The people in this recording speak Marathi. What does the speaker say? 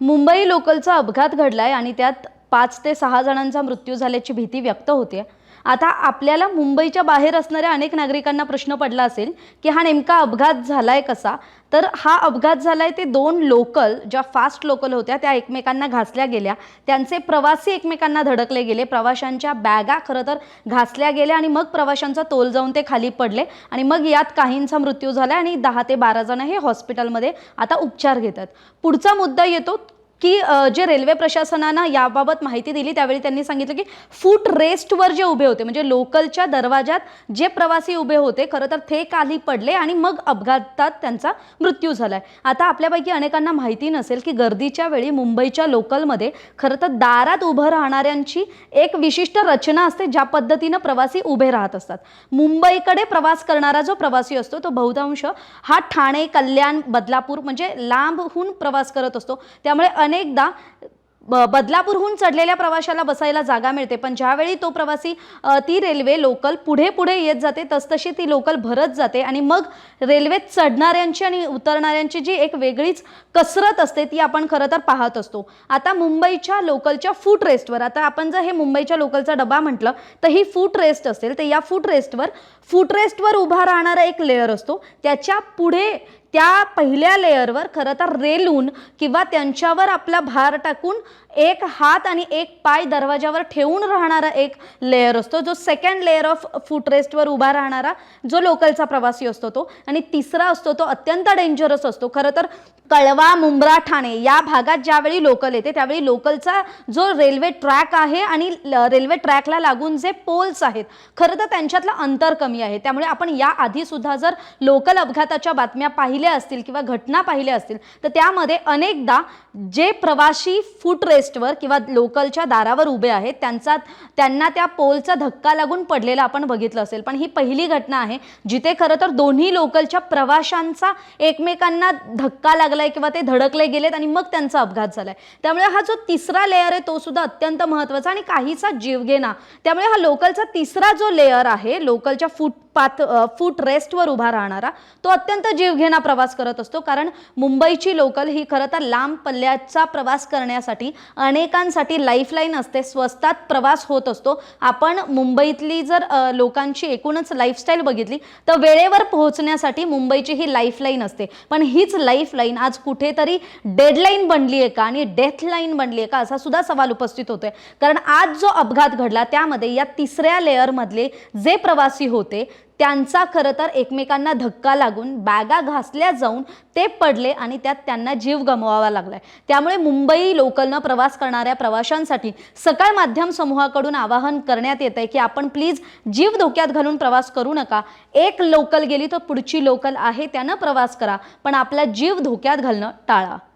मुंबई लोकलचा अपघात घडलाय आणि त्यात पाच ते सहा जणांचा मृत्यू झाल्याची भीती व्यक्त होते आता आपल्याला मुंबईच्या बाहेर असणाऱ्या अनेक नागरिकांना प्रश्न पडला असेल की हा नेमका अपघात झालाय कसा? तर हा अपघात झालाय ते दोन लोकल ज्या फास्ट लोकल होत्या त्या एकमेकांना घासल्या गेल्या. त्यांचे प्रवासी एकमेकांना धडकले गेले. प्रवाशांच्या बॅगा खरं तर घासल्या गेल्या आणि मग प्रवाशांचा तोल जाऊन ते खाली पडले आणि मग यात काहींचा मृत्यू झाला आणि दहा ते बारा जण हे हॉस्पिटलमध्ये आता उपचार घेतात. पुढचा मुद्दा येतो की जे रेल्वे प्रशासनानं याबाबत माहिती दिली त्यावेळी त्यांनी सांगितलं की फूट रेस्टवर जे उभे होते म्हणजे लोकलच्या दरवाजात जे प्रवासी उभे होते खरं तर ते खाली पडले आणि मग अपघातात त्यांचा मृत्यू झालाय. आता आपल्यापैकी अनेकांना माहिती नसेल की गर्दीच्या वेळी मुंबईच्या लोकलमध्ये खरं तर दारात उभं राहणाऱ्यांची एक विशिष्ट रचना असते ज्या पद्धतीनं प्रवासी उभे राहत असतात. मुंबईकडे प्रवास करणारा जो प्रवासी असतो तो बहुतांश हा ठाणे कल्याण बदलापूर म्हणजे लांबहून प्रवास करत असतो. त्यामुळे अनेकदा बदलापूरहून चढलेल्या प्रवाशाला बसायला जागा मिळते. पण ज्यावेळी तो प्रवासी ती रेल्वे लोकल पुढे पुढे येत जाते तसतशी ती लोकल भरत जाते आणि मग रेल्वेत चढणाऱ्यांची आणि उतरणाऱ्यांची जी एक वेगळीच कसरत असते ती आपण खरं तर पाहत असतो. आता मुंबईच्या लोकलच्या फूट रेस्टवर आता आपण जर हे मुंबईच्या लोकलचा डबा म्हटलं तर ही फूट रेस्ट असेल तर या फूट रेस्टवर फूट रेस्टवर उभा राहणारा एक लेअर असतो. त्याच्या पुढे त्या पहिल्या लेअरवर खरं तर रेलून किंवा त्यांच्यावर आपला भार टाकून एक हात आणि एक पाय दरवाजावर ठेवून राहणारा एक लेअर असतो जो सेकंड लेअर ऑफ फुटरेस्टवर उभा राहणारा जो लोकलचा प्रवासी असतो तो. आणि तिसरा असतो तो अत्यंत डेंजरस असतो. खरं तर कळवा मुंब्रा ठाणे या भागात ज्यावेळी लोकल येते त्यावेळी लोकलचा जो रेल्वे ट्रॅक आहे आणि रेल्वे ट्रॅकला लागून जे पोल्स आहेत खरं तर त्यांच्यातलं अंतर कमी आहे. त्यामुळे आपण या आधी सुद्धा जर लोकल अपघाताच्या बातम्या पाहिल्या असतील किंवा घटना पाहिल्या असतील तर त्यामध्ये अनेकदा जे प्रवासी फूट रेस्टवर किंवा लोकलच्या दारावर उभे आहेत त्यांचा त्यांना त्या पोलचा धक्का लागून पडलेला आपण बघितलं असेल. पण ही पहिली घटना आहे जिथे खरं तर दोन्ही लोकलच्या प्रवाशांचा एकमेकांना धक्का लागलाय किंवा ते धडकले गेलेत आणि मग त्यांचा अपघात झालाय. त्यामुळे हा जो तिसरा लेअर आहे तो सुद्धा अत्यंत महत्त्वाचा आणि काहीसा जीवघेणा. त्यामुळे हा लोकलचा तिसरा जो लेअर आहे लोकलच्या पाथ फूट रेस्टवर उभा राहणारा तो अत्यंत जीवघेणा प्रवास करत असतो. कारण मुंबईची लोकल ही खरं तर लांब पल्ल्याचा प्रवास करण्यासाठी अनेकांसाठी लाईफलाईन असते. स्वस्तात प्रवास होत असतो. आपण मुंबईतली जर लोकांची एकूणच लाईफस्टाईल बघितली तर वेळेवर पोहोचण्यासाठी मुंबईची ही लाईफलाईन असते. पण हीच लाईफलाईन आज कुठेतरी डेडलाईन बनली आहे का आणि डेथ लाईन बनली आहे का असा सुद्धा सवाल उपस्थित होतोय. कारण आज जो अपघात घडला त्यामध्ये या तिसऱ्या लेअरमधले जे प्रवासी होते त्यांचा खरं तर एकमेकांना धक्का लागून बॅगा घासल्या जाऊन ते पडले आणि त्यात त्यांना जीव गमवावा लागलाय. त्यामुळे मुंबई लोकलनं प्रवास करणाऱ्या प्रवाशांसाठी सकाळ माध्यम समूहाकडून आवाहन करण्यात येत आहे की आपण प्लीज जीव धोक्यात घालून प्रवास करू नका. एक लोकल गेली तर पुढची लोकल आहे त्यानं प्रवास करा पण आपला जीव धोक्यात घालणं टाळा.